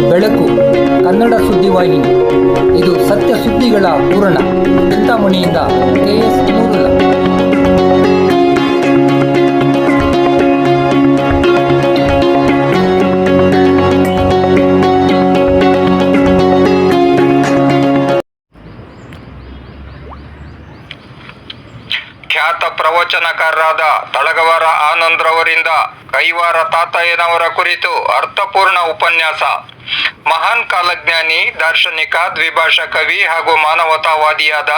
ಬೆಳಕು, ಕನ್ನಡ ಸುದ್ದಿವಾಹಿನಿ ಇದು ಸತ್ಯ ಸುದ್ದಿಗಳ ಪೂರಣ ಚಿಂತಾಮಣಿಯಿಂದ ಕೆ ಎಸ್ ನೂರುಲ್ಲ ಖ್ಯಾತ ಪ್ರವಚನಕಾರರಾದ ತಳಗವರ ಆನಂದ್ರವರಿಂದ ಕೈವಾರ ತಾತಯ್ಯನವರ ಕುರಿತು ಅರ್ಥಪೂರ್ಣ ಉಪನ್ಯಾಸ. ಮಹಾನ್ ಕಾಲಜ್ಞಾನಿ, ದಾರ್ಶನಿಕ, ದ್ವಿಭಾಷಾ ಕವಿ ಹಾಗೂ ಮಾನವತಾವಾದಿಯಾದ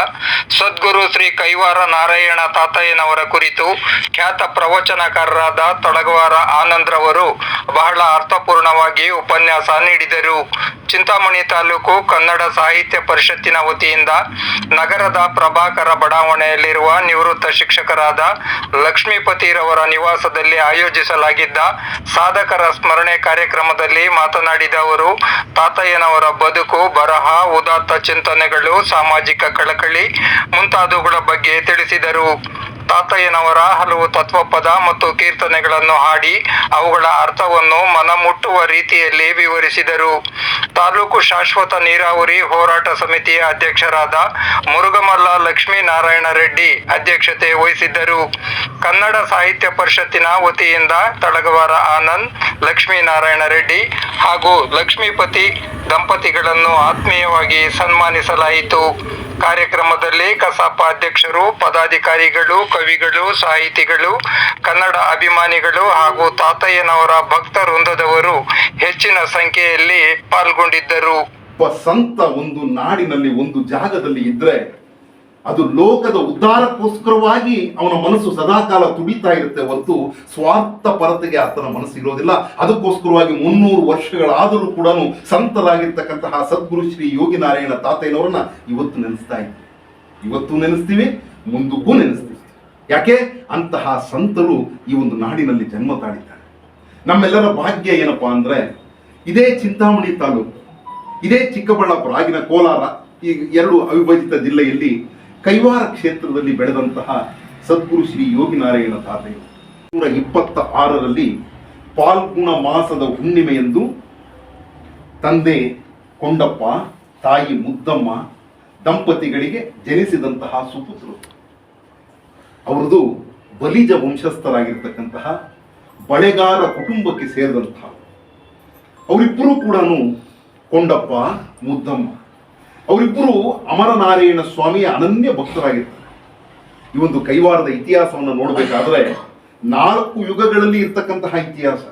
ಸದ್ಗುರು ಶ್ರೀ ಕೈವಾರ ನಾರಾಯಣ ತಾತಯ್ಯನವರ ಕುರಿತು ಖ್ಯಾತ ಪ್ರವಚನಕಾರರಾದ ತಡಗವಾರ ಆನಂದ್ರವರು ಬಹಳ ಅರ್ಥಪೂರ್ಣವಾಗಿ ಉಪನ್ಯಾಸ ನೀಡಿದರು. ಚಿಂತಾಮಣಿ ತಾಲೂಕು ಕನ್ನಡ ಸಾಹಿತ್ಯ ಪರಿಷತ್ತಿನ ವತಿಯಿಂದ ನಗರದ ಪ್ರಭಾಕರ ಬಡಾವಣೆಯಲ್ಲಿರುವ ನಿವೃತ್ತ ಶಿಕ್ಷಕರಾದ ಲಕ್ಷ್ಮೀಪತಿರವರ ನಿವಾಸದಲ್ಲಿ ಆಯೋಜಿಸಲಾಗಿದ್ದ ಸಾಧಕರ ಸ್ಮರಣೆ ಕಾರ್ಯಕ್ರಮದಲ್ಲಿ ಮಾತನಾಡಿದ ಅವರು, ತಾತಯ್ಯನವರ ಬದುಕು, ಬರಹ, ಉದಾತ್ತ ಚಿಂತನೆಗಳು ಸಾಮಾಜಿಕ ಕಳಕಳಿ ಮುಂತಾದವುಗಳ ಬಗ್ಗೆ ತಿಳಿಸಿದರು. ತಾತಯ್ಯನವರ ಹಲವು ತತ್ವಪದ ಮತ್ತು ಕೀರ್ತನೆಗಳನ್ನು ಹಾಡಿ ಅವುಗಳ ಅರ್ಥವನ್ನು ಮನಮುಟ್ಟುವ ರೀತಿಯಲ್ಲಿ ವಿವರಿಸಿದರು. ತಾಲೂಕು ಶಾಶ್ವತ ನೀರಾವರಿ ಹೋರಾಟ ಸಮಿತಿಯ ಅಧ್ಯಕ್ಷರಾದ ಮುರುಗಮಲ್ಲ ಲಕ್ಷ್ಮೀನಾರಾಯಣ ರೆಡ್ಡಿ ಅಧ್ಯಕ್ಷತೆ ವಹಿಸಿದ್ದರು. ಕನ್ನಡ ಸಾಹಿತ್ಯ ಪರಿಷತ್ತಿನ ವತಿಯಿಂದ ತಳಗವಾರ ಆನಂದ್, ಲಕ್ಷ್ಮೀನಾರಾಯಣ ರೆಡ್ಡಿ ಹಾಗೂ ಲಕ್ಷ್ಮೀಪತಿ ದಂಪತಿಗಳನ್ನು ಆತ್ಮೀಯವಾಗಿ ಸನ್ಮಾನಿಸಲಾಯಿತು. ಕಾರ್ಯಕ್ರಮದಲ್ಲಿ ಕಸಾಪ ಅಧ್ಯಕ್ಷರು, ಪದಾಧಿಕಾರಿಗಳು, ಕವಿಗಳು, ಸಾಹಿತಿಗಳು, ಕನ್ನಡ ಅಭಿಮಾನಿಗಳು ಹಾಗೂ ತಾತಯ್ಯನವರ ಭಕ್ತ ವೃಂದದವರು ಹೆಚ್ಚಿನ ಸಂಖ್ಯೆಯಲ್ಲಿ ಪಾಲ್ಗೊಂಡಿದ್ದರು. ಸಂತ ಒಂದು ನಾಡಿನಲ್ಲಿ ಒಂದು ಜಾಗದಲ್ಲಿ ಇದ್ರೆ ಅದು ಲೋಕದ ಉದ್ಧಾರಕ್ಕೋಸ್ಕರವಾಗಿ ಅವನ ಮನಸ್ಸು ಸದಾಕಾಲ ತುಡಿತಾ ಇರುತ್ತೆ ಹೊರತು ಸ್ವಾರ್ಥ ಪರತೆಗೆ ಆತನ ಮನಸ್ಸು ಇರೋದಿಲ್ಲ. ಅದಕ್ಕೋಸ್ಕರವಾಗಿ ಮುನ್ನೂರು ವರ್ಷಗಳಾದರೂ ಕೂಡ ಸಂತರಾಗಿರ್ತಕ್ಕಂತಹ ಸದ್ಗುರು ಶ್ರೀ ಯೋಗಿ ನಾರಾಯಣ ತಾತಯ್ಯನವರನ್ನ ಇವತ್ತು ನೆನೆಸ್ತಾ ಇದ್ದೀವಿ ಇವತ್ತು ನೆನೆಸ್ತೀವಿ, ಮುಂದಕ್ಕೂ ನೆನೆಸ್ತೀವಿ. ಯಾಕೆ? ಅಂತಹ ಸಂತರು ಈ ಒಂದು ನಾಡಿನಲ್ಲಿ ಜನ್ಮ ತಾಳಿದ್ದಾರೆ. ನಮ್ಮೆಲ್ಲರ ಭಾಗ್ಯ ಏನಪ್ಪಾ ಅಂದ್ರೆ, ಇದೇ ಚಿಂತಾಮಣಿ ತಾಲೂಕು, ಇದೇ ಚಿಕ್ಕಬಳ್ಳಾಪುರ, ಆಗಿನ ಕೋಲಾರ, ಈ ಎರಡು ಅವಿಭಜಿತ ಜಿಲ್ಲೆಯಲ್ಲಿ ಕೈವಾರ ಕ್ಷೇತ್ರದಲ್ಲಿ ಬೆಳೆದಂತಹ ಸದ್ಗುರು ಶ್ರೀ ಯೋಗಿನಾರಾಯಣ ತಾತೆಯು ನೂರ ಇಪ್ಪತ್ತ ಆರರಲ್ಲಿ ಪಾಲ್ಗುಣ ಮಾಸದ ಹುಣ್ಣಿಮೆಯಂದು ತಂದೆ ಕೊಂಡಪ್ಪ, ತಾಯಿ ಮುದ್ದಮ್ಮ ದಂಪತಿಗಳಿಗೆ ಜನಿಸಿದಂತಹ ಸುಪುತ್ರರು ಅವರದು ಬಲಿಜ ವಂಶಸ್ಥರಾಗಿರ್ತಕ್ಕಂತಹ ಬಳೆಗಾರ ಕುಟುಂಬಕ್ಕೆ ಸೇರಿದಂತಹ. ಅವರಿಬ್ಬರೂ ಕೂಡ ಕೊಂಡಪ್ಪ, ಮುದ್ದಮ್ಮ. ಅವರಿಬ್ಬರು ಅಮರನಾರಾಯಣ ಸ್ವಾಮಿಯ ಅನನ್ಯ ಭಕ್ತರಾಗಿದ್ದರು. ಈ ಒಂದು ಕೈವಾರದ ಇತಿಹಾಸವನ್ನು ನೋಡಬೇಕಾದ್ರೆ ನಾಲ್ಕು ಯುಗಗಳಲ್ಲಿ ಇರ್ತಕ್ಕಂತಹ ಇತಿಹಾಸ.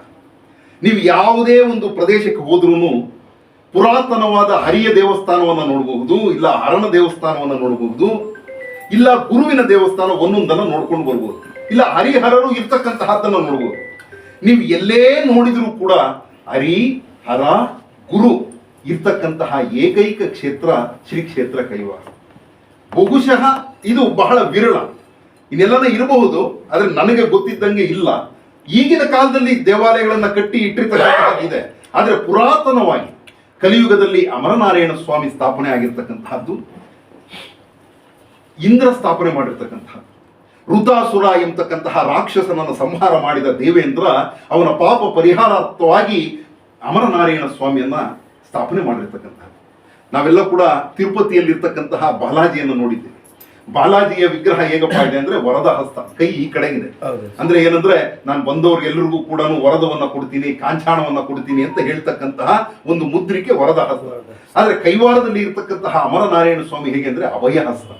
ನೀವು ಯಾವುದೇ ಒಂದು ಪ್ರದೇಶಕ್ಕೆ ಹೋದ್ರೂ ಪುರಾತನವಾದ ಹರಿಯ ದೇವಸ್ಥಾನವನ್ನು ನೋಡಬಹುದು, ಇಲ್ಲ ಅರಣ ದೇವಸ್ಥಾನವನ್ನು ನೋಡಬಹುದು, ಇಲ್ಲ ಗುರುವಿನ ದೇವಸ್ಥಾನ ಒಂದೊಂದನ್ನು ನೋಡ್ಕೊಂಡು ಬರ್ಬೋದು, ಇಲ್ಲ ಹರಿಹರರು ಇರ್ತಕ್ಕಂತಹದ್ದನ್ನು ನೋಡ್ಬೋದು. ನೀವು ಎಲ್ಲೇ ನೋಡಿದರೂ ಕೂಡ ಹರಿ, ಹರ, ಗುರು ಇರ್ತಕ್ಕಂತಹ ಏಕೈಕ ಕ್ಷೇತ್ರ ಶ್ರೀ ಕ್ಷೇತ್ರ ಕೈವಾರ ಬಹುಶಃ ಇದು ಬಹಳ ವಿರಳ. ಇನ್ನೆಲ್ಲನ ಇರಬಹುದು, ಆದ್ರೆ ನನಗೆ ಗೊತ್ತಿದ್ದಂಗೆ ಇಲ್ಲ. ಈಗಿನ ಕಾಲದಲ್ಲಿ ದೇವಾಲಯಗಳನ್ನ ಕಟ್ಟಿ ಇಟ್ಟಿರ್ತಕ್ಕಂತಹದ್ದಿದೆ. ಆದ್ರೆ ಪುರಾತನವಾಗಿ ಕಲಿಯುಗದಲ್ಲಿ ಅಮರನಾರಾಯಣ ಸ್ವಾಮಿ ಸ್ಥಾಪನೆ ಆಗಿರ್ತಕ್ಕಂತಹದ್ದು, ಇಂದ್ರ ಸ್ಥಾಪನೆ ಮಾಡಿರ್ತಕ್ಕಂಥದ್ದು ಋತಾಸುರ ಎಂಬತಕ್ಕಂತಹ ರಾಕ್ಷಸನನ್ನು ಸಂಹಾರ ಮಾಡಿದ ದೇವೇಂದ್ರ ಅವನ ಪಾಪ ಪರಿಹಾರಾರ್ಥವಾಗಿ ಅಮರನಾರಾಯಣ ಸ್ವಾಮಿಯನ್ನ ಸ್ಥಾಪನೆ ಮಾಡಿರ್ತಕ್ಕಂತಹ. ನಾವೆಲ್ಲ ಕೂಡ ತಿರುಪತಿಯಲ್ಲಿರ್ತಕ್ಕಂತಹ ಬಾಲಾಜಿಯನ್ನು ನೋಡಿದ್ದೇವೆ. ಬಾಲಾಜಿಯ ವಿಗ್ರಹ ಹೇಗಪ್ಪ ಇದೆ ಅಂದ್ರೆ ವರದ ಹಸ್ತ ಕೈ ಈ ಕಡೆಗಿದೆ. ಅಂದ್ರೆ ಏನಂದ್ರೆ ನಾನು ಬಂದವ್ರಿಗೆಲ್ಲರಿಗೂ ಕೂಡ ವರದವನ್ನ ಕೊಡ್ತೀನಿ ಕಾಂಚಾಣವನ್ನ ಕೊಡ್ತೀನಿ ಅಂತ ಹೇಳ್ತಕ್ಕಂತಹ ಒಂದು ಮುದ್ರಿಕೆ ವರದ ಹಸ್ತ. ಆದ್ರೆ ಕೈವಾರದಲ್ಲಿ ಇರ್ತಕ್ಕಂತಹ ಅಮರನಾರಾಯಣ ಸ್ವಾಮಿ ಹೇಗೆ ಅಂದ್ರೆ ಅಭಯ ಹಸ್ತ.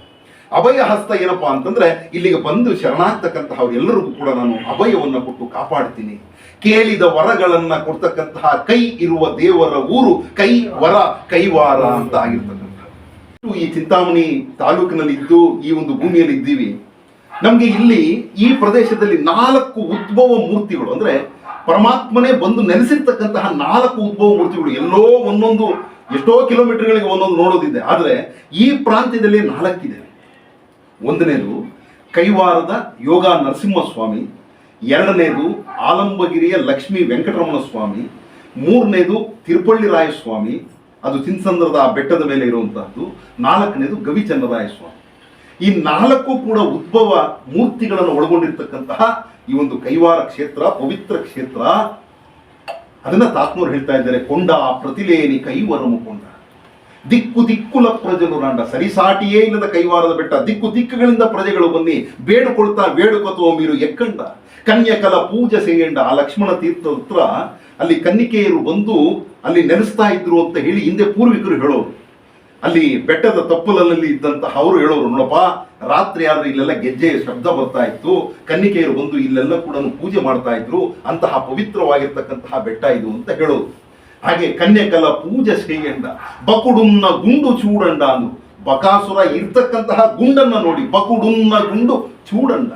ಅಭಯ ಹಸ್ತ ಏನಪ್ಪಾ ಅಂತಂದ್ರೆ ಇಲ್ಲಿಗೆ ಬಂದು ಶರಣಾಗ್ತಕ್ಕಂತಹ ಎಲ್ಲರಿಗೂ ಕೂಡ ನಾನು ಅಭಯವನ್ನ ಕೊಟ್ಟು ಕಾಪಾಡ್ತೀನಿ. ಕೇಳಿದ ವರಗಳನ್ನ ಕೊಡ್ತಕ್ಕಂತಹ ಕೈ ಇರುವ ದೇವರ ಊರು ಕೈ ವರ ಕೈವಾರ ಅಂತ ಆಗಿರ್ತಕ್ಕಂಥ ಈ ಚಿಂತಾಮಣಿ ತಾಲೂಕಿನಲ್ಲಿ ಇದ್ದು ಈ ಒಂದು ಭೂಮಿಯಲ್ಲಿ ಇದ್ದೀವಿ. ನಮ್ಗೆ ಇಲ್ಲಿ ಈ ಪ್ರದೇಶದಲ್ಲಿ ನಾಲ್ಕು ಉದ್ಭವ ಮೂರ್ತಿಗಳು, ಅಂದ್ರೆ ಪರಮಾತ್ಮನೇ ಬಂದು ನೆಲೆಸಿರ್ತಕ್ಕಂತಹ ನಾಲ್ಕು ಉದ್ಭವ ಮೂರ್ತಿಗಳು. ಎಲ್ಲೋ ಒಂದೊಂದು, ಎಷ್ಟೋ ಕಿಲೋಮೀಟರ್ಗಳಿಗೆ ಒಂದೊಂದು ನೋಡೋದಿದೆ. ಆದ್ರೆ ಈ ಪ್ರಾಂತ್ಯದಲ್ಲಿ ನಾಲ್ಕಿದೆ. ಒಂದನೇದು ಕೈವಾರದ ಯೋಗ ನರಸಿಂಹಸ್ವಾಮಿ ಎರಡನೇದು ಆಲಂಬಗಿರಿಯ ಲಕ್ಷ್ಮೀ ವೆಂಕಟರಮಣ ಸ್ವಾಮಿ ಮೂರನೇದು ತಿರುಪಳ್ಳಿ ರಾಯಸ್ವಾಮಿ, ಅದು ಚಿನ್ಸಂದ್ರದ ಆ ಬೆಟ್ಟದ ಮೇಲೆ ಇರುವಂತಹದ್ದು, ನಾಲ್ಕನೇದು ಗವಿಚಂದ್ರರಾಯ ಸ್ವಾಮಿ ಈ ನಾಲ್ಕು ಕೂಡ ಉದ್ಭವ ಮೂರ್ತಿಗಳನ್ನು ಒಳಗೊಂಡಿರ್ತಕ್ಕಂತಹ ಈ ಒಂದು ಕೈವಾರ ಕ್ಷೇತ್ರ, ಪವಿತ್ರ ಕ್ಷೇತ್ರ. ಅದನ್ನ ತಾತ್ಮೂರು ಹೇಳ್ತಾ ಇದ್ದಾರೆ, ಕೊಂಡ ಪ್ರತಿಲೇನಿ ಕೈವರಮು ಕೊಂಡ. ದಿಕ್ಕು ದಿಕ್ಕುಲ ಪ್ರಜಲು ರಾಂಡ ಸರಿಸಾಟಿಯೇ ಇಲ್ಲದ ಕೈವಾರದ ಬೆಟ್ಟ. ದಿಕ್ಕು ದಿಕ್ಕುಗಳಿಂದ ಪ್ರಜೆಗಳು ಬನ್ನಿ. ಬೇಡುಕೊಳ್ತಾ ಬೇಡುಕೊತುವ ಮೀರು ಎಕ್ಕಂಡ. ಕನ್ಯಕಲ ಪೂಜೆ ಸೇಯಂಡ. ಆ ಲಕ್ಷ್ಮಣ ತೀರ್ಥ ಹತ್ರ ಅಲ್ಲಿ ಕನ್ನಿಕೆಯರು ಬಂದು ಅಲ್ಲಿ ನೆಲೆಸ್ತಾ ಇದ್ರು ಅಂತ ಹೇಳಿ ಹಿಂದೆ ಪೂರ್ವಿಕರು ಹೇಳೋರು. ಅಲ್ಲಿ ಬೆಟ್ಟದ ತಪ್ಪಲಲ್ಲಿ ಇದ್ದಂತಹ ಅವರು ಹೇಳೋರು. ನೋಡಪ್ಪ, ರಾತ್ರಿ ಆದ್ರೆ ಇಲ್ಲೆಲ್ಲ ಗೆಜ್ಜೆಯ ಶಬ್ದ ಬರ್ತಾ ಇತ್ತು. ಕನ್ನಿಕೆಯರು ಬಂದು ಇಲ್ಲೆಲ್ಲ ಕೂಡ ಪೂಜೆ ಮಾಡ್ತಾ ಇದ್ರು. ಅಂತಹ ಪವಿತ್ರವಾಗಿರ್ತಕ್ಕಂತಹ ಬೆಟ್ಟ ಇದು ಅಂತ ಹೇಳೋರು. ಹಾಗೆ ಕನ್ಯಕಲ ಪೂಜೆ ಶ್ರೀಗಂಡ ಬಕುಡುನ್ನ ಗುಂಡು ಚೂಡಂಡ ಅಂದ್ರು ಬಕಾಸುರ ಇರ್ತಕ್ಕಂತಹ ಗುಂಡನ್ನ ನೋಡಿ ಬಕುಡುನ್ನ ಗುಂಡು ಚೂಡಂಡ.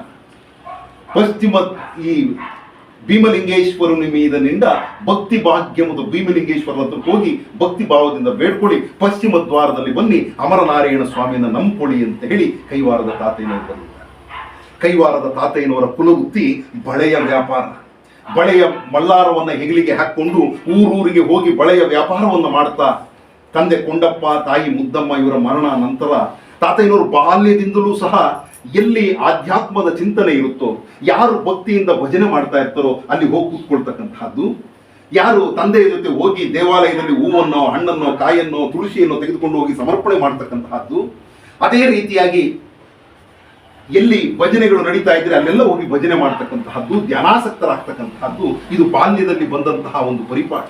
ಪಶ್ಚಿಮ ಈ ಭೀಮಲಿಂಗೇಶ್ವರನ ಮೀದನಿಂದ ಭಕ್ತಿ ಭಾಗ್ಯಮದು ಮತ್ತು ಹತ್ರ ಹೋಗಿ ಭಕ್ತಿ ಭಾವದಿಂದ ಬೇಡ್ಕೊಳ್ಳಿ. ಪಶ್ಚಿಮ ದ್ವಾರದಲ್ಲಿ ಬನ್ನಿ, ಅಮರನಾರಾಯಣ ಸ್ವಾಮಿಯನ್ನು ನಂಬ್ಕೊಳ್ಳಿ ಅಂತ ಹೇಳಿ ಕೈವಾರದ ಬಂದಿದ್ದಾರೆ. ಕೈವಾರದ ತಾತಯ್ಯನವರ ಕುಲವೃತ್ತಿ ಬಳೆಯ ವ್ಯಾಪಾರ. ಬಳೆಯ ಮಲ್ಲಾರವನ್ನ ಹೆಗಲಿಗೆ ಹಾಕ್ಕೊಂಡು ಊರೂರಿಗೆ ಹೋಗಿ ಬಳೆಯ ವ್ಯಾಪಾರವನ್ನ ಮಾಡ್ತಾ, ತಂದೆ ಕೊಂಡಪ್ಪ, ತಾಯಿ ಮುದ್ದಮ್ಮ ಇವರ ಮರಣ ನಂತರ ತಾತಯ್ಯನವರು ಬಾಲ್ಯದಿಂದಲೂ ಸಹ ಎಲ್ಲಿ ಆಧ್ಯಾತ್ಮದ ಚಿಂತನೆ ಇರುತ್ತೋ, ಯಾರು ಭಕ್ತಿಯಿಂದ ಭಜನೆ ಮಾಡ್ತಾ ಇರ್ತಾರೋ ಅಲ್ಲಿ ಹೋಗಿ ಕೂತ್ಕೊಳ್ತಕ್ಕಂತಹದ್ದು. ಯಾರು ತಂದೆಯ ಜೊತೆ ಹೋಗಿ ದೇವಾಲಯದಲ್ಲಿ ಹೂವನ್ನು, ಹಣ್ಣನ್ನೋ, ಕಾಯನ್ನೋ, ತುಳಸಿಯನ್ನು ತೆಗೆದುಕೊಂಡು ಹೋಗಿ ಸಮರ್ಪಣೆ ಮಾಡ್ತಕ್ಕಂತಹದ್ದು. ಅದೇ ರೀತಿಯಾಗಿ ಎಲ್ಲಿ ಭಜನೆಗಳು ನಡೀತಾ ಇದ್ರೆ ಅಲ್ಲೆಲ್ಲ ಹೋಗಿ ಭಜನೆ ಮಾಡ್ತಕ್ಕಂತಹದ್ದು, ಧ್ಯಾನಾಸಕ್ತರಾಗ್ತಕ್ಕಂತಹದ್ದು, ಇದು ಬಾಲ್ಯದಲ್ಲಿ ಬಂದಂತಹ ಒಂದು ಪರಿಪಾಠ.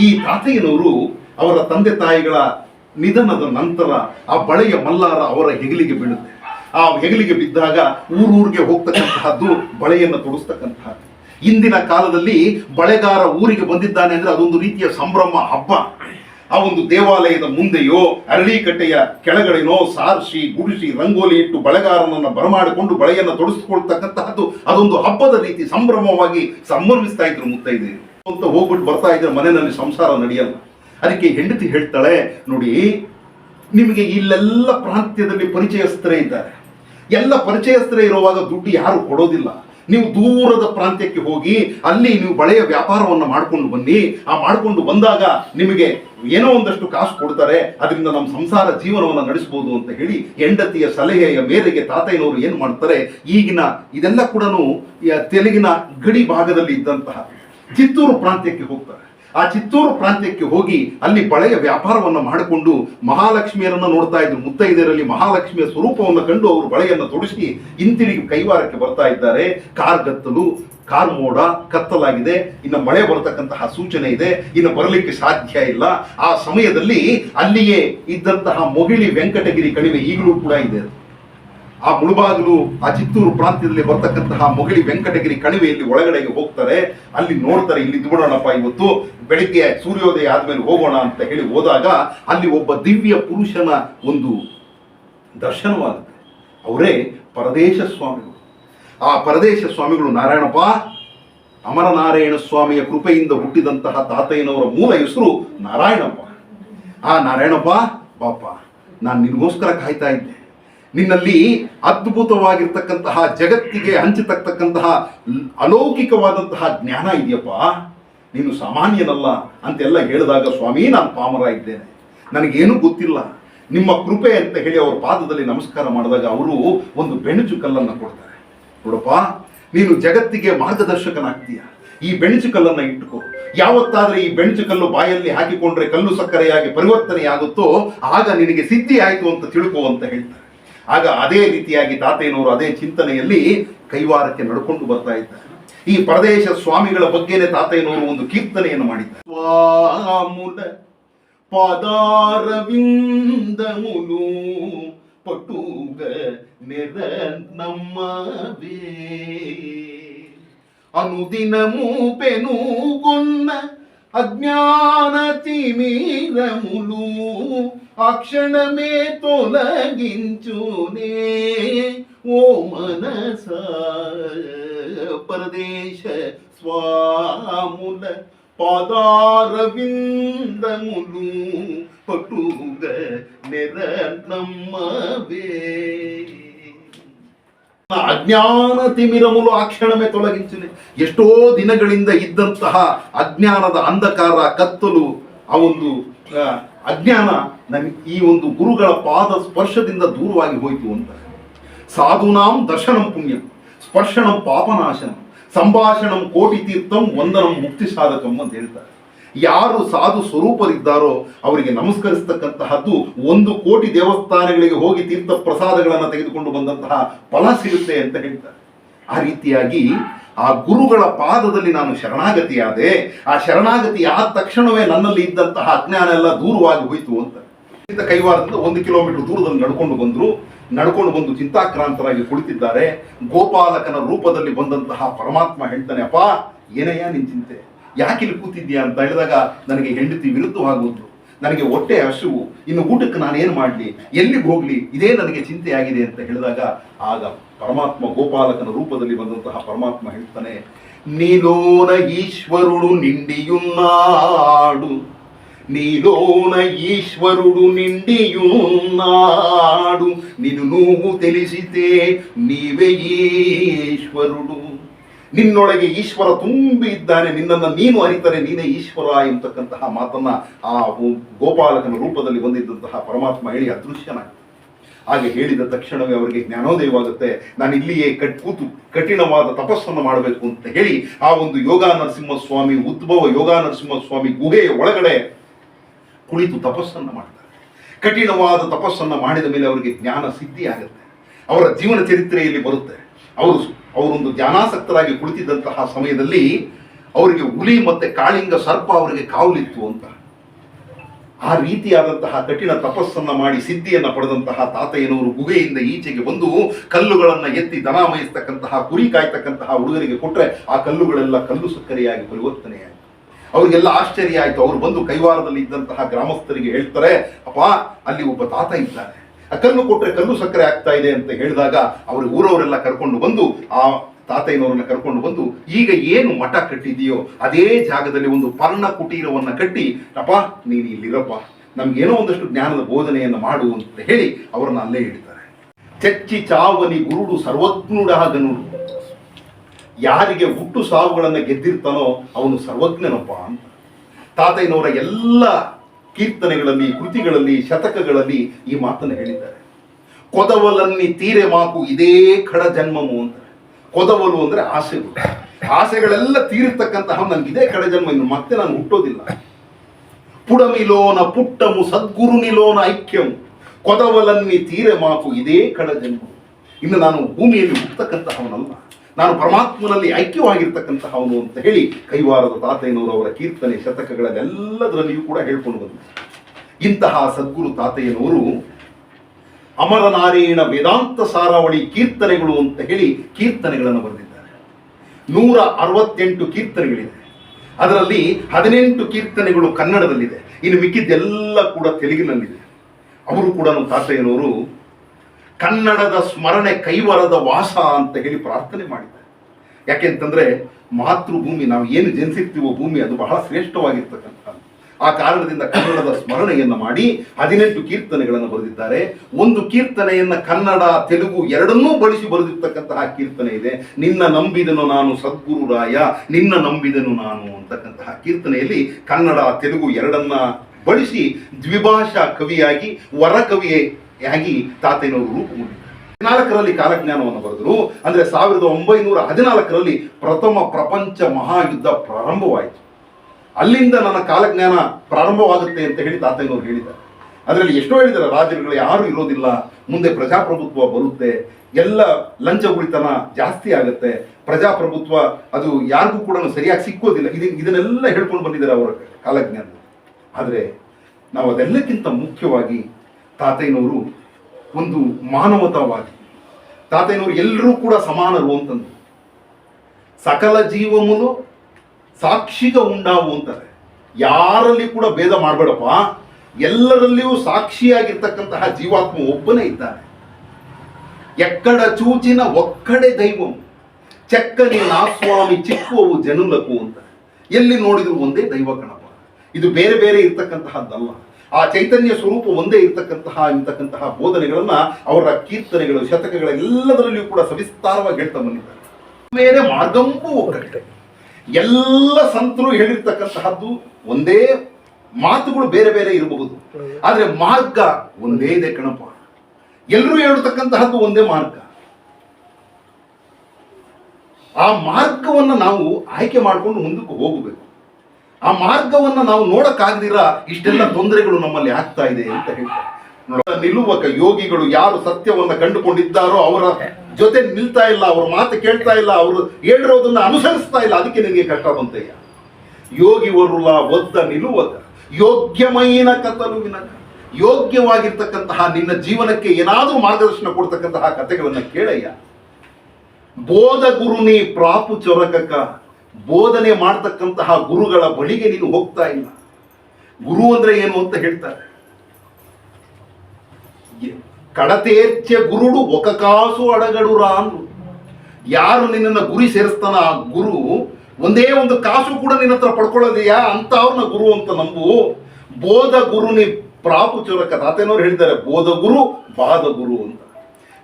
ಈ ತಾತಯ್ಯನವರು ಅವರ ತಂದೆ ತಾಯಿಗಳ ನಿಧನದ ನಂತರ ಆ ಬಳೆಯ ಮಲ್ಲಾರ ಅವರ ಹೆಗಲಿಗೆ ಬೀಳುತ್ತೆ. ಆ ಹೆಗಲಿಗೆ ಬಿದ್ದಾಗ ಊರೂರಿಗೆ ಹೋಗ್ತಕ್ಕಂತಹದ್ದು, ಬಳೆಯನ್ನು ತೊಡಸ್ತಕ್ಕಂತಹದ್ದು. ಇಂದಿನ ಕಾಲದಲ್ಲಿ ಬಳೆಗಾರ ಊರಿಗೆ ಬಂದಿದ್ದಾನೆ ಅಂದ್ರೆ ಅದೊಂದು ರೀತಿಯ ಸಂಭ್ರಮ ಹಬ್ಬ. ಆ ಒಂದು ದೇವಾಲಯದ ಮುಂದೆಯೋ ಅರಳಿಕಟ್ಟೆಯ ಕೆಳಗಡೆನೋ ಸಾರಿಸಿ, ಗುಡಿಸಿ, ರಂಗೋಲಿ ಇಟ್ಟು ಬಳೆಗಾರನನ್ನು ಬರಮಾಡಿಕೊಂಡು ಬಳೆಯನ್ನು ತೊಡಸ್ಕೊಳ್ತಕ್ಕಂತಹದ್ದು ಅದೊಂದು ಹಬ್ಬದ ರೀತಿ ಸಂಭ್ರಮವಾಗಿ ಸಂಭ್ರಮಿಸ್ತಾ ಇದ್ರು ಮುತ್ತೈದೆ ಅಂತ ಹೋಗ್ಬಿಟ್ಟು ಬರ್ತಾ ಇದ್ರೆ ಮನೆಯಲ್ಲಿ ಸಂಸಾರ ನಡೆಯಲ್ಲ. ಅದಕ್ಕೆ ಹೆಂಡತಿ ಹೇಳ್ತಾಳೆ, ನೋಡಿ, ನಿಮಗೆ ಇಲ್ಲೆಲ್ಲ ಪ್ರಾಂತ್ಯದಲ್ಲಿ ಪರಿಚಯಸ್ಥರೇ ಇದ್ದಾರೆ. ಎಲ್ಲ ಪರಿಚಯಸ್ಥರೇ ಇರುವಾಗ ದುಡ್ಡು ಯಾರು ಕೊಡೋದಿಲ್ಲ. ನೀವು ದೂರದ ಪ್ರಾಂತ್ಯಕ್ಕೆ ಹೋಗಿ ಅಲ್ಲಿ ನೀವು ಬಳೆಯ ವ್ಯಾಪಾರವನ್ನು ಮಾಡ್ಕೊಂಡು ಬನ್ನಿ. ಆ ಮಾಡ್ಕೊಂಡು ಬಂದಾಗ ನಿಮಗೆ ಏನೋ ಒಂದಷ್ಟು ಕಾಸು ಕೊಡ್ತಾರೆ. ಅದರಿಂದ ನಮ್ಮ ಸಂಸಾರ ಜೀವನವನ್ನು ನಡೆಸಬಹುದು ಅಂತ ಹೇಳಿ ಹೆಂಡತಿಯ ಸಲಹೆಯ ಮೇರೆಗೆ ತಾತಯ್ಯನವರು ಏನು ಮಾಡ್ತಾರೆ? ಈಗಿನ ಇದೆಲ್ಲ ಕೂಡ ತೆಲುಗಿನ ಗಡಿ ಭಾಗದಲ್ಲಿ ಇದ್ದಂತಹ ಚಿತ್ತೂರು ಪ್ರಾಂತ್ಯಕ್ಕೆ ಹೋಗ್ತಾರೆ. ಆ ಚಿತ್ತೂರು ಪ್ರಾಂತ್ಯಕ್ಕೆ ಹೋಗಿ ಅಲ್ಲಿ ಬಳೆಯ ವ್ಯಾಪಾರವನ್ನು ಮಾಡಿಕೊಂಡು ಮಹಾಲಕ್ಷ್ಮಿಯರನ್ನ ನೋಡ್ತಾ ಇದ್ರು. ಮುತ್ತೈದೆಯರಲ್ಲಿ ಮಹಾಲಕ್ಷ್ಮಿಯ ಸ್ವರೂಪವನ್ನು ಕಂಡು ಅವರು ಬಳೆಯನ್ನು ತೊಡಿಸಿ ಹಿಂತಿರುಗಿ ಕೈವಾರಕ್ಕೆ ಬರ್ತಾ ಇದ್ದಾರೆ. ಕಾರ್ಗತ್ತಲು ಕಾರ್ ಮೋಡ ಕತ್ತಲಾಗಿದೆ. ಇನ್ನು ಮಳೆ ಬರತಕ್ಕಂತಹ ಸೂಚನೆ ಇದೆ. ಇನ್ನು ಬರಲಿಕ್ಕೆ ಸಾಧ್ಯ ಇಲ್ಲ. ಆ ಸಮಯದಲ್ಲಿ ಅಲ್ಲಿಯೇ ಇದ್ದಂತಹ ಮೊಗಿಳಿ ವೆಂಕಟಗಿರಿ ಕಣಿವೆ ಈಗಲೂ ಕೂಡ ಇದೆ. ಆ ಮುಳುಬಾಗಿಲು ಆ ಚಿತ್ತೂರು ಪ್ರಾಂತ್ಯದಲ್ಲಿ ಬರ್ತಕ್ಕಂತಹ ಮೊಗಳಿ ವೆಂಕಟಗಿರಿ ಕಣಿವೆಯಲ್ಲಿ ಒಳಗಡೆಗೆ ಹೋಗ್ತಾರೆ. ಅಲ್ಲಿ ನೋಡ್ತಾರೆ, ಇಲ್ಲಿ ಬಿಡೋಣಪ್ಪ ಇವತ್ತು. ಬೆಳಿಗ್ಗೆ ಸೂರ್ಯೋದಯ ಆದ್ಮೇಲೆ ಹೋಗೋಣ ಅಂತ ಹೇಳಿ ಹೋದಾಗ ಅಲ್ಲಿ ಒಬ್ಬ ದಿವ್ಯ ಪುರುಷನ ಒಂದು ದರ್ಶನವಾಗುತ್ತೆ. ಅವರೇ ಪರದೇಶ ಸ್ವಾಮಿಗಳು. ಆ ಪರದೇಶ ಸ್ವಾಮಿಗಳು ನಾರಾಯಣಪ್ಪ, ಅಮರನಾರಾಯಣ ಸ್ವಾಮಿಯ ಕೃಪೆಯಿಂದ ಹುಟ್ಟಿದಂತಹ ತಾತಯ್ಯನವರ ಮೂಲ ಹೆಸರು ನಾರಾಯಣಪ್ಪ. ಆ ನಾರಾಯಣಪ್ಪ ಬಾಪ ನಾನು ನಿನಗೋಸ್ಕರ ಕಾಯ್ತಾ ಇದ್ದೆ. ನಿನ್ನಲ್ಲಿ ಅದ್ಭುತವಾಗಿರ್ತಕ್ಕಂತಹ ಜಗತ್ತಿಗೆ ಹಂಚತಕ್ಕಂತಹ ಅಲೌಕಿಕವಾದಂತಹ ಜ್ಞಾನ ಇದೆಯಪ್ಪ. ನೀನು ಸಾಮಾನ್ಯನಲ್ಲ ಅಂತೆಲ್ಲ ಹೇಳಿದಾಗ ಸ್ವಾಮಿ, ನಾನು ಪಾಮರ ಇದ್ದೇನೆ. ನನಗೇನು ಗೊತ್ತಿಲ್ಲ. ನಿಮ್ಮ ಕೃಪೆ ಅಂತ ಹೇಳಿ ಅವರ ಪಾದದಲ್ಲಿ ನಮಸ್ಕಾರ ಮಾಡಿದಾಗ ಅವರು ಒಂದು ಬೆಣಚು ಕಲ್ಲನ್ನು ಕೊಡ್ತಾರೆ. ನೋಡಪ್ಪ, ನೀನು ಜಗತ್ತಿಗೆ ಮಾರ್ಗದರ್ಶಕನಾಗ್ತೀಯ. ಈ ಬೆಣಚು ಕಲ್ಲನ್ನು ಇಟ್ಟುಕೋ. ಯಾವತ್ತಾದ್ರೆ ಈ ಬೆಣಚು ಕಲ್ಲು ಬಾಯಲ್ಲಿ ಹಾಕಿಕೊಂಡ್ರೆ ಕಲ್ಲು ಸಕ್ಕರೆಯಾಗಿ ಪರಿವರ್ತನೆಯಾಗುತ್ತೋ, ಆಗ ನಿನಗೆ ಸಿದ್ಧಿ ಆಯಿತು ಅಂತ ತಿಳ್ಕೋ ಅಂತ ಹೇಳ್ತಾರೆ. ಆಗ ಅದೇ ರೀತಿಯಾಗಿ ತಾತೇನವರು ಅದೇ ಚಿಂತನೆಯಲ್ಲಿ ಕೈವಾರಕ್ಕೆ ನಡ್ಕೊಂಡು ಬರ್ತಾ ಇದ್ದಾರೆ. ಈ ಪ್ರದೇಶ ಸ್ವಾಮಿಗಳ ಬಗ್ಗೆನೇ ತಾತಯ್ಯನವರು ಒಂದು ಕೀರ್ತನೆಯನ್ನು ಮಾಡಿದ್ದಾರೆ. ಪದಾರವಿಂದ ಪಾದಾರವಿಂದಮುಲು ಪಟುಗ ನೆರ ನಮ್ಮ ಅನುದಿನ ಮೂಪೆನು ಕೊನ್ನ ಅಜ್ಞಾನ ತಿಮೀರ ಮುಲೂ అక్షణమే తొలగించునే ఓ మనస పరదేశ స్వాముల పాదారవిందములు పటుగ నిరన్నమ్మవే ಅಜ್ಞಾನ ತಿಮಿರಮುಲು ಆ ಕ್ಷಣವೇ ತೊಲಗಿಂಚನೆ ಎಷ್ಟೋ ದಿನಗಳಿಂದ ಇದ್ದಂತಹ ಅಜ್ಞಾನದ ಅಂಧಕಾರ, ಕತ್ತಲು, ಆ ಒಂದು ಅಜ್ಞಾನ ನಮಗೆ ಈ ಒಂದು ಗುರುಗಳ ಪಾದ ಸ್ಪರ್ಶದಿಂದ ದೂರವಾಗಿ ಹೋಯಿತು ಅಂತ. ಸಾಧುನಾಂ ದರ್ಶನಂ ಪುಣ್ಯ, ಸ್ಪರ್ಶನಂ ಪಾಪನಾಶನಂ, ಸಂಭಾಷಣಂ ಕೋಟಿ ತೀರ್ಥಂ ವಂದನಂ ಮುಕ್ತಿ ಸಾಧಕಂ ಅಂತ ಹೇಳ್ತಾರೆ. ಯಾರು ಸಾಧು ಸ್ವರೂಪರಿದ್ದಾರೋ ಅವರಿಗೆ ನಮಸ್ಕರಿಸ್ತಕ್ಕಂತಹದ್ದು ಒಂದು ಕೋಟಿ ದೇವಸ್ಥಾನಗಳಿಗೆ ಹೋಗಿ ತೀರ್ಥ ಪ್ರಸಾದಗಳನ್ನು ತೆಗೆದುಕೊಂಡು ಬಂದಂತಹ ಫಲ ಸಿಗುತ್ತೆ ಅಂತ ಹೇಳ್ತಾರೆ. ಆ ರೀತಿಯಾಗಿ ಆ ಗುರುಗಳ ಪಾದದಲ್ಲಿ ನಾನು ಶರಣಾಗತಿಯಾದೆ, ಆ ಶರಣಾಗತಿ ಆದ ತಕ್ಷಣವೇ ನನ್ನಲ್ಲಿ ಇದ್ದಂತಹ ಅಜ್ಞಾನ ಎಲ್ಲ ದೂರವಾಗಿ ಹೋಯಿತು ಅಂತ. ಕೈವಾರದಿಂದ ಒಂದು ಕಿಲೋಮೀಟರ್ ದೂರದಲ್ಲಿ ನಡ್ಕೊಂಡು ಬಂದ್ರು. ನಡ್ಕೊಂಡು ಬಂದು ಚಿಂತಾಕ್ರಾಂತರಾಗಿ ಕುಳಿತಿದ್ದಾರೆ. ಗೋಪಾಲಕನ ರೂಪದಲ್ಲಿ ಬಂದಂತಹ ಪರಮಾತ್ಮ ಹೇಳ್ತಾನೆ, ಅಪ್ಪ ಏನಯ್ಯ ನಿನ್ ಚಿಂತೆ? ಯಾಕೆ ಇಲ್ಲಿ ಕೂತಿದ್ಯಾ ಅಂತ ಹೇಳಿದಾಗ, ನನಗೆ ಹೆಂಡತಿ ವಿರುದ್ಧವಾಗುವುದು ನನಗೆ ಹೊಟ್ಟೆ ಹಸುವು. ಇನ್ನು ಊಟಕ್ಕೆ ನಾನೇನು ಮಾಡಲಿ? ಎಲ್ಲಿಗೆ ಹೋಗ್ಲಿ? ಇದೇ ನನಗೆ ಚಿಂತೆ ಆಗಿದೆ ಅಂತ ಹೇಳಿದಾಗ, ಆಗ ಪರಮಾತ್ಮ ಗೋಪಾಲಕನ ರೂಪದಲ್ಲಿ ಬಂದಂತಹ ಪರಮಾತ್ಮ ಹೇಳ್ತಾನೆ, ನೀಲೋನ ಈಶ್ವರುಡು ನಿಂಡಿಯುನ್ನಾಡು, ನೀಲೋನ ಈಶ್ವರುಡು ನಿಂಡಿಯುನ್ನಾಡು ನೀನು ನೋವು ತಿಳಿಸಿತೆ ನೀವೇ ಈಶ್ವರುಡು. ನಿನ್ನೊಳಗೆ ಈಶ್ವರ ತುಂಬಿ ಇದ್ದಾನೆ, ನಿನ್ನನ್ನು ನೀನು ಅರಿತರೆ ನೀನೇ ಈಶ್ವರ ಎಂತಕ್ಕಂತಹ ಮಾತನ್ನ ಆ ಗೋಪಾಲಕನ ರೂಪದಲ್ಲಿ ಬಂದಿದ್ದಂತಹ ಪರಮಾತ್ಮ ಹೇಳಿ ಅದೃಶ್ಯನಾಗ್ತಾನೆ. ಹಾಗೆ ಹೇಳಿದ ತಕ್ಷಣವೇ ಅವರಿಗೆ ಜ್ಞಾನೋದಯವಾಗುತ್ತೆ. ನಾನು ಇಲ್ಲಿಯೇ ಕಟ್ ಕೂತು ಕಠಿಣವಾದ ತಪಸ್ಸನ್ನು ಮಾಡಬೇಕು ಅಂತ ಹೇಳಿ ಆ ಒಂದು ಯೋಗ ಸ್ವಾಮಿ ಉದ್ಭವ ಯೋಗ ಸ್ವಾಮಿ ಗುಹೆಯ ಒಳಗಡೆ ಕುಳಿತು ತಪಸ್ಸನ್ನು ಮಾಡ್ತಾರೆ. ಕಠಿಣವಾದ ತಪಸ್ಸನ್ನು ಮಾಡಿದ ಮೇಲೆ ಅವರಿಗೆ ಜ್ಞಾನ ಸಿದ್ಧಿಯಾಗುತ್ತೆ ಅವರ ಜೀವನ ಚರಿತ್ರೆಯಲ್ಲಿ ಬರುತ್ತೆ. ಅವರು ಅವರೊಂದು ಧ್ಯಾನಾಸಕ್ತರಾಗಿ ಕುಳಿತಿದ್ದಂತಹ ಸಮಯದಲ್ಲಿ ಅವರಿಗೆ ಹುಲಿ ಮತ್ತೆ ಕಾಳಿಂಗ ಸರ್ಪ ಅವರಿಗೆ ಕಾವಲಿತ್ತು ಅಂತ. ಆ ರೀತಿಯಾದಂತಹ ಕಠಿಣ ತಪಸ್ಸನ್ನ ಮಾಡಿ ಸಿದ್ಧಿಯನ್ನು ಪಡೆದಂತಹ ತಾತಯ್ಯನವರು ಗುಹೆಯಿಂದ ಈಚೆಗೆ ಬಂದು ಕಲ್ಲುಗಳನ್ನು ಎತ್ತಿ ದನ ಮಯಿಸ್ತಕ್ಕಂತಹ, ಕುರಿ ಕಾಯ್ತಕ್ಕಂತಹ ಹುಡುಗರಿಗೆ ಕೊಟ್ಟರೆ ಆ ಕಲ್ಲುಗಳೆಲ್ಲ ಕಲ್ಲು ಸಕ್ಕರೆಯಾಗಿ ಪರಿವರ್ತನೆಯಾಗಿ ಅವರಿಗೆಲ್ಲ ಆಶ್ಚರ್ಯ ಆಯಿತು. ಅವರು ಬಂದು ಕೈವಾರದಲ್ಲಿ ಇದ್ದಂತಹ ಗ್ರಾಮಸ್ಥರಿಗೆ ಹೇಳ್ತಾರೆ, ಅಪ್ಪ, ಅಲ್ಲಿ ಒಬ್ಬ ತಾತ ಇದ್ದಾನೆ. ಆ ಕಲ್ಲು ಕೊಟ್ಟರೆ ಕಲ್ಲು ಸಕ್ಕರೆ ಆಗ್ತಾ ಇದೆ ಅಂತ ಹೇಳಿದಾಗ, ಅವರು ಊರವರೆಲ್ಲ ಕರ್ಕೊಂಡು ಬಂದು ಆ ತಾತಯ್ಯನವರನ್ನ ಕರ್ಕೊಂಡು ಬಂದು, ಈಗ ಏನು ಮಠ ಕಟ್ಟಿದೆಯೋ ಅದೇ ಜಾಗದಲ್ಲಿ ಒಂದು ಪರ್ಣ ಕುಟೀರವನ್ನ ಕಟ್ಟಿ, ಅಪ್ಪ, ನೀನು ಇಲ್ಲಿರಪ್ಪ. ನಮ್ಗೇನೋ ಒಂದಷ್ಟು ಜ್ಞಾನದ ಬೋಧನೆಯನ್ನು ಮಾಡು ಅಂತ ಹೇಳಿ ಅವರನ್ನ ಅಲ್ಲೇ ಇಡ್ತಾರೆ. ಚಚ್ಚಿ ಚಾವನಿ ಗುರುಡು ಸರ್ವಜ್ಞುಡಾಗನುಡು ಯಾರಿಗೆ ಹುಟ್ಟು ಸಾವುಗಳನ್ನು ಗೆದ್ದಿರ್ತಾನೋ ಅವನು ಸರ್ವಜ್ಞನಪ್ಪ ಅಂತ. ತಾತಯ್ಯನವರ ಎಲ್ಲ ಕೀರ್ತನೆಗಳಲ್ಲಿ, ಕೃತಿಗಳಲ್ಲಿ, ಶತಕಗಳಲ್ಲಿ ಈ ಮಾತನ್ನು ಹೇಳಿದ್ದಾರೆ. ಕೊದವಲನ್ನಿ ತೀರೆ ಮಾಕು, ಇದೇ ಖಡ ಜನ್ಮಮು ಅಂತಾರೆ ಕೊದವಲು ಅಂದರೆ ಆಸೆಗಳು ಆಸೆಗಳೆಲ್ಲ ತೀರಿರ್ತಕ್ಕಂತಹ ನನ್ಗೆ ಇದೇ ಕಡೆ ಜನ್ಮ ಇನ್ನು ಮತ್ತೆ ನಾನು ಹುಟ್ಟೋದಿಲ್ಲ. ಪುಡಮಿಲೋನ ಪುಟ್ಟಮು ಸದ್ಗುರು ನಿಲೋನ ಐಕ್ಯಂ. ಕೊದವಲನ್ನಿ ತೀರೆ ಮಾಕು ಇದೇ ಕಡ ಜನ್ಮ. ಇನ್ನು ನಾನು ಭೂಮಿಯಲ್ಲಿ ಹುಟ್ಟತಕ್ಕಂತಹವನಲ್ಲ. ನಾನು ಪರಮಾತ್ಮನಲ್ಲಿ ಐಕ್ಯವಾಗಿರ್ತಕ್ಕಂತಹವನು ಅಂತ ಹೇಳಿ ಕೈವಾರದ ತಾತಯ್ಯನವರು ಅವರ ಕೀರ್ತನೆ ಶತಕಗಳಲ್ಲೆಲ್ಲದರಲ್ಲಿಯೂ ಕೂಡ ಹೇಳ್ಕೊಂಡು ಬಂದ ಇಂತಹ ಸದ್ಗುರು ತಾತಯ್ಯನವರು ಅಮರನಾರಾಯಣ ವೇದಾಂತ ಸಾರಾವಳಿ ಕೀರ್ತನೆಗಳು ಅಂತ ಹೇಳಿ ಕೀರ್ತನೆಗಳನ್ನು ಬರೆದಿದ್ದಾರೆ. ನೂರ ಅರವತ್ತೆಂಟು ಕೀರ್ತನೆಗಳಿದೆ. ಅದರಲ್ಲಿ ಹದಿನೆಂಟು ಕೀರ್ತನೆಗಳು ಕನ್ನಡದಲ್ಲಿದೆ. ಇನ್ನು ಮಿಕ್ಕಿದ್ದೆಲ್ಲ ಕೂಡ ತೆಲುಗಿನಲ್ಲಿದೆ. ಅವರು ಕೂಡ ನಮ್ಮ ತಾತಯ್ಯನವರು ಕನ್ನಡದ ಸ್ಮರಣೆ ಕೈವರದ ವಾಸ ಅಂತ ಹೇಳಿ ಪ್ರಾರ್ಥನೆ ಮಾಡಿದ್ದಾರೆ. ಯಾಕೆಂತಂದ್ರೆ ಮಾತೃಭೂಮಿ, ನಾವು ಏನು ಜನಿಸಿರ್ತೀವೋ ಭೂಮಿ ಅದು ಬಹಳ ಶ್ರೇಷ್ಠವಾಗಿರ್ತಕ್ಕಂಥದ್ದು ಆ ಕಾರಣದಿಂದ ಕನ್ನಡದ ಸ್ಮರಣೆಯನ್ನ ಮಾಡಿ ಹದಿನೆಂಟು ಕೀರ್ತನೆಗಳನ್ನು ಬರೆದಿದ್ದಾರೆ. ಒಂದು ಕೀರ್ತನೆಯನ್ನ ಕನ್ನಡ, ತೆಲುಗು ಎರಡನ್ನೂ ಬಳಸಿ ಬರೆದಿರ್ತಕ್ಕಂತಹ ಕೀರ್ತನೆ ಇದೆ. ನಿನ್ನ ನಂಬಿದನು ನಾನು ಸದ್ಗುರುರಾಯ ನಿನ್ನ ನಂಬಿದನು ನಾನು ಅಂತಕ್ಕಂತಹ ಕೀರ್ತನೆಯಲ್ಲಿ ಕನ್ನಡ, ತೆಲುಗು ಎರಡನ್ನ ಬಳಸಿ ದ್ವಿಭಾಷಾ ಕವಿಯಾಗಿ ವರ ಕವಿಯಾಗಿ ತಾತಯ್ಯನವರು ರೂಪುಗೊಂಡಿದ್ದಾರೆ. ಹದಿನಾಲ್ಕರಲ್ಲಿ ಕಾಲಜ್ಞಾನವನ್ನು ಬರೆದರು. ಅಂದ್ರೆ ಸಾವಿರದ ಒಂಬೈನೂರ ಹದಿನಾಲ್ಕರಲ್ಲಿ ಪ್ರಥಮ ಪ್ರಪಂಚ ಮಹಾಯುದ್ಧ ಪ್ರಾರಂಭವಾಯಿತು. ಅಲ್ಲಿಂದ ನನ್ನ ಕಾಲಜ್ಞಾನ ಪ್ರಾರಂಭವಾಗುತ್ತೆ ಅಂತ ಹೇಳಿ ತಾತಯ್ಯನವರು ಹೇಳಿದ್ದಾರೆ. ಅದರಲ್ಲಿ ಎಷ್ಟೋ ಹೇಳಿದ್ದಾರೆ, ರಾಜರುಗಳು ಯಾರು ಇರೋದಿಲ್ಲ, ಮುಂದೆ ಪ್ರಜಾಪ್ರಭುತ್ವ ಬರುತ್ತೆ, ಎಲ್ಲ ಲಂಚ ಉಳಿತನ ಜಾಸ್ತಿ ಆಗುತ್ತೆ, ಪ್ರಜಾಪ್ರಭುತ್ವ ಅದು ಯಾರಿಗೂ ಕೂಡ ಸರಿಯಾಗಿ ಸಿಕ್ಕೋದಿಲ್ಲ. ಇದು, ಇದನ್ನೆಲ್ಲ ಹೇಳ್ಕೊಂಡು ಬಂದಿದ್ದಾರೆ ಅವರ ಕಾಲಜ್ಞಾನ ಆದರೆ ನಾವು ಅದೆಲ್ಲಕ್ಕಿಂತ ಮುಖ್ಯವಾಗಿ ತಾತಯ್ಯನವರು ಒಂದು ಮಾನವತಾವಾದಿ. ತಾತಯ್ಯನವರು ಎಲ್ಲರೂ ಕೂಡ ಸಮಾನರು ಅಂತಂದು ಸಕಲ ಜೀವములు ಸಾಕ್ಷಿಗ ಉಂಡಾವು ಅಂತಾರೆ ಯಾರಲ್ಲಿ ಕೂಡ ಭೇದ ಮಾಡಬೇಡಪ್ಪ. ಎಲ್ಲರಲ್ಲಿಯೂ ಸಾಕ್ಷಿಯಾಗಿರ್ತಕ್ಕಂತಹ ಜೀವಾತ್ಮ ಒಬ್ಬನೇ ಇದ್ದಾನೆ. ಎಕ್ಕಡ ಚೂಚಿನ ಒಕ್ಕಡೆ ದೈವಂ, ಚೆಕ್ಕನಿ ನಾಸ್ವಾಮಿ ಚಿಕ್ಕುವವು ಜನುಲಕು ಅಂತ. ಎಲ್ಲಿ ನೋಡಿದ್ರು ಒಂದೇ ದೈವ ಕಣಪ ಇದು ಬೇರೆ ಬೇರೆ ಇರ್ತಕ್ಕಂತಹದ್ದಲ್ಲ. ಆ ಚೈತನ್ಯ ಸ್ವರೂಪ ಒಂದೇ ಇರ್ತಕ್ಕಂತಹ ಇರ್ತಕ್ಕಂತಹ ಬೋಧನೆಗಳನ್ನ ಅವರ ಕೀರ್ತನೆಗಳು, ಶತಕಗಳ ಎಲ್ಲದರಲ್ಲಿಯೂ ಕೂಡ ಸವಿಸ್ತಾರವಾಗಿ ಹೇಳ್ತಾ ಬಂದಿದ್ದಾರೆ. ಬೇರೆ ಮಾರ್ಗಂಬೂ ಒಕ್ಕಟ್ಟೆ ಎಲ್ಲ ಸಂತರು ಹೇಳಿರ್ತಕ್ಕಂತಹದ್ದು ಒಂದೇ ಮಾತುಗಳು ಬೇರೆ ಬೇರೆ ಇರಬಹುದು. ಆದರೆ ಮಾರ್ಗ ಒಂದೇ ಇದೆ ಕಣಪ್ಪ. ಎಲ್ಲರೂ ಹೇಳ್ತಕ್ಕಂತಹದ್ದು ಒಂದೇ ಮಾರ್ಗ. ಆ ಮಾರ್ಗವನ್ನು ನಾವು ಆಯ್ಕೆ ಮಾಡಿಕೊಂಡು ಮುಂದಕ್ಕೆ ಹೋಗಬೇಕು. ಆ ಮಾರ್ಗವನ್ನು ನಾವು ನೋಡಕ್ಕಾಗದಿರ ಇಷ್ಟೆಲ್ಲ ತೊಂದರೆಗಳು ನಮ್ಮಲ್ಲಿ ಆಗ್ತಾ ಇದೆ ಅಂತ ಹೇಳ್ತಾರೆ. ನಿಲ್ಲುವಕ ಯೋಗಿಗಳು ಯಾರು ಸತ್ಯವನ್ನು ಕಂಡುಕೊಂಡಿದ್ದಾರೋ ಅವರ ಜೊತೆ ನಿಲ್ತಾ ಇಲ್ಲ, ಅವ್ರ ಮಾತು ಕೇಳ್ತಾ ಇಲ್ಲ, ಅವರು ಹೇಳಿರೋದನ್ನ ಅನುಸರಿಸ್ತಾ ಇಲ್ಲ, ಅದಕ್ಕೆ ನಿನಗೆ ಕಷ್ಟ ಬಂತಯ್ಯ? ಯೋಗಿ ವರುಲ ಒದ್ದ ನಿಲುವದ ಯೋಗ್ಯಮೈನ ಕತಲು ವಿನಕ ಯೋಗ್ಯವಾಗಿರ್ತಕ್ಕಂತಹ ನಿನ್ನ ಜೀವನಕ್ಕೆ ಏನಾದರೂ ಮಾರ್ಗದರ್ಶನ ಕೊಡ್ತಕ್ಕಂತಹ ಕಥೆಗಳನ್ನು ಕೇಳಯ್ಯ. ಬೋಧ ಗುರುನಿ ಪ್ರಾಪು ಚೊರಕಕ, ಬೋಧನೆ ಮಾಡ್ತಕ್ಕಂತಹ ಗುರುಗಳ ಬಳಿಗೆ ನೀನು ಹೋಗ್ತಾ ಇಲ್ಲ. ಗುರು ಅಂದ್ರೆ ಏನು ಅಂತ ಹೇಳ್ತಾರೆ? ಕಡತೇರ್ಚೆ ಗುರುಡು ఒక ಕಾಸು ಅಡಗಡು రాను ಯಾರು ನಿನ್ನನ್ನು ಗುರಿ ಸೇರಿಸ್ತಾನ ಆ ಗುರು? ಒಂದೇ ಒಂದು ಕಾಸು ಕೂಡ ನಿನ್ನ ಹತ್ರ ಪಡ್ಕೊಳ್ಳೋದೆಯಾ? ಅಂತ ಅವ್ರನ್ನ ಗುರು ಅಂತ ನಂಬು. ಬೋಧ ಗುರುನಿ ಪ್ರಾಪು ಚೊರಕ ತಾತೇನವ್ರು ಹೇಳಿದ್ದಾರೆ, ಬೋಧ ಗುರು ಬಾಧ ಗುರು ಅಂತ.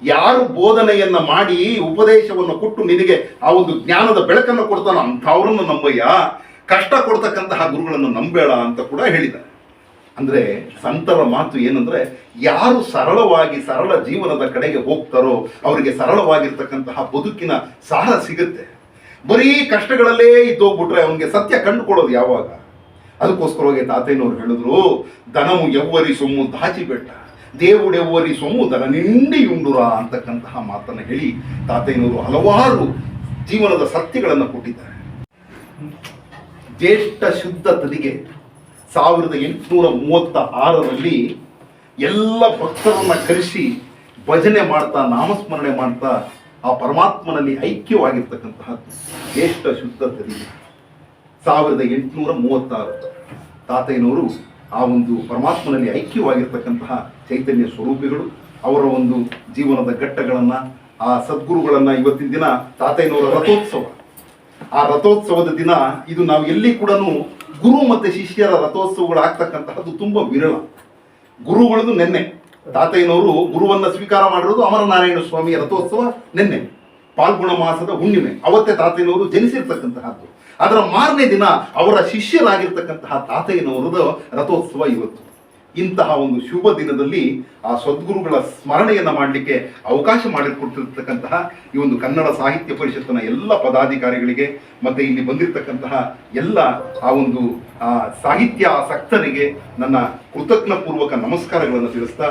ಯಾರು ಬೋಧನೆಯನ್ನ ಮಾಡಿ ಉಪದೇಶವನ್ನು ಕೊಟ್ಟು ನಿನಗೆ ಆ ಒಂದು ಜ್ಞಾನದ ಬೆಳಕನ್ನು ಕೊಡ್ತಾನ ಅಂಥವ್ರನ್ನು ನಂಬಯ್ಯ. ಕಷ್ಟ ಕೊಡ್ತಕ್ಕಂತಹ ಗುರುಗಳನ್ನು ನಂಬೇಡ ಅಂತ ಕೂಡ ಹೇಳಿದ್ದಾರೆ. ಅಂದರೆ ಸಂತರ ಮಾತು ಏನಂದರೆ ಯಾರು ಸರಳವಾಗಿ ಸರಳ ಜೀವನದ ಕಡೆಗೆ ಹೋಗ್ತಾರೋ ಅವರಿಗೆ ಸರಳವಾಗಿರ್ತಕ್ಕಂತಹ ಬದುಕಿನ ಸಾರ ಸಿಗುತ್ತೆ. ಬರೀ ಕಷ್ಟಗಳಲ್ಲೇ ಇದ್ದೋಗ್ಬಿಟ್ರೆ ಅವನಿಗೆ ಸತ್ಯ ಕಂಡುಕೊಳ್ಳೋದು ಯಾವಾಗ? ಅದಕ್ಕೋಸ್ಕರವಾಗಿ ತಾತೆಯವರು ಹೇಳಿದ್ರು ಧನವು ಎವ್ವರಿ ಸೊಮ್ಮು ದಾಚಿಬೆಟ್ಟ ದೇವುಡೆವ್ವರಿ ಸೊಮ್ಮು ದನ ನಿಂಡಿ ಉಂಡುರ ಅಂತಕ್ಕಂತಹ ಮಾತನ್ನು ಹೇಳಿ ತಾತಯ್ಯನವರು ಹಲವಾರು ಜೀವನದ ಸತ್ಯಗಳನ್ನು ಕೊಟ್ಟಿದ್ದಾರೆ. ಜ್ಯೇಷ್ಠ ಶುದ್ಧ ತದಿಗೆ ಸಾವಿರದ ಎಂಟುನೂರ ಮೂವತ್ತ ಆರರಲ್ಲಿ ಎಲ್ಲ ಭಕ್ತರನ್ನ ಕರೆಸಿ ಭಜನೆ ಮಾಡ್ತಾ, ನಾಮಸ್ಮರಣೆ ಮಾಡ್ತಾ ಆ ಪರಮಾತ್ಮನಲ್ಲಿ ಐಕ್ಯವಾಗಿರ್ತಕ್ಕಂತಹದ್ದು. ಶ್ರೇಷ್ಠ ಶುದ್ಧ ತದಿಗೆ ಸಾವಿರದ ಎಂಟುನೂರ ಮೂವತ್ತಾರು. ತಾತಯ್ಯನವರು ಆ ಒಂದು ಪರಮಾತ್ಮನಲ್ಲಿ ಐಕ್ಯವಾಗಿರ್ತಕ್ಕಂತಹ ಚೈತನ್ಯ ಸ್ವರೂಪಿಗಳು. ಅವರ ಒಂದು ಜೀವನದ ಘಟ್ಟಗಳನ್ನ, ಆ ಸದ್ಗುರುಗಳನ್ನ ಇವತ್ತಿನ ದಿನ ತಾತಯ್ಯನವರ ರಥೋತ್ಸವ. ಆ ರಥೋತ್ಸವದ ದಿನ ಇದು ನಾವು ಎಲ್ಲಿ ಕೂಡ ಗುರು ಮತ್ತು ಶಿಷ್ಯರ ರಥೋತ್ಸವಗಳು ಆಗ್ತಕ್ಕಂತಹದ್ದು ತುಂಬಾ ವಿರಳ. ಗುರುಗಳದ್ದು ನಿನ್ನೆ. ತಾತಯ್ಯನವರು ಗುರುವನ್ನು ಸ್ವೀಕಾರ ಮಾಡಿರೋದು ಅಮರನಾರಾಯಣ ಸ್ವಾಮಿಯ ರಥೋತ್ಸವ ನಿನ್ನೆ. ಪಾಲ್ಗುಣ ಮಾಸದ ಹುಣ್ಣಿಮೆ. ಅವತ್ತೇ ತಾತಯ್ಯನವರು ಜನಿಸಿರ್ತಕ್ಕಂತಹದ್ದು. ಅದರ ಮಾರನೇ ದಿನ ಅವರ ಶಿಷ್ಯರಾಗಿರ್ತಕ್ಕಂತಹ ತಾತಯ್ಯನವರದ ರಥೋತ್ಸವ ಇವತ್ತು. ಇಂತಹ ಒಂದು ಶುಭ ದಿನದಲ್ಲಿ ಆ ಸದ್ಗುರುಗಳ ಸ್ಮರಣೆಯನ್ನು ಮಾಡಲಿಕ್ಕೆ ಅವಕಾಶ ಮಾಡಿಕೊಟ್ಟಿರ್ತಕ್ಕಂತಹ ಈ ಒಂದು ಕನ್ನಡ ಸಾಹಿತ್ಯ ಪರಿಷತ್ತಿನ ಎಲ್ಲ ಪದಾಧಿಕಾರಿಗಳಿಗೆ, ಮತ್ತೆ ಇಲ್ಲಿ ಬಂದಿರತಕ್ಕಂತಹ ಎಲ್ಲ ಆ ಒಂದು ಸಾಹಿತ್ಯ ಆಸಕ್ತರಿಗೆ ನನ್ನ ಕೃತಜ್ಞ ಪೂರ್ವಕ ನಮಸ್ಕಾರಗಳನ್ನು ತಿಳಿಸ್ತಾ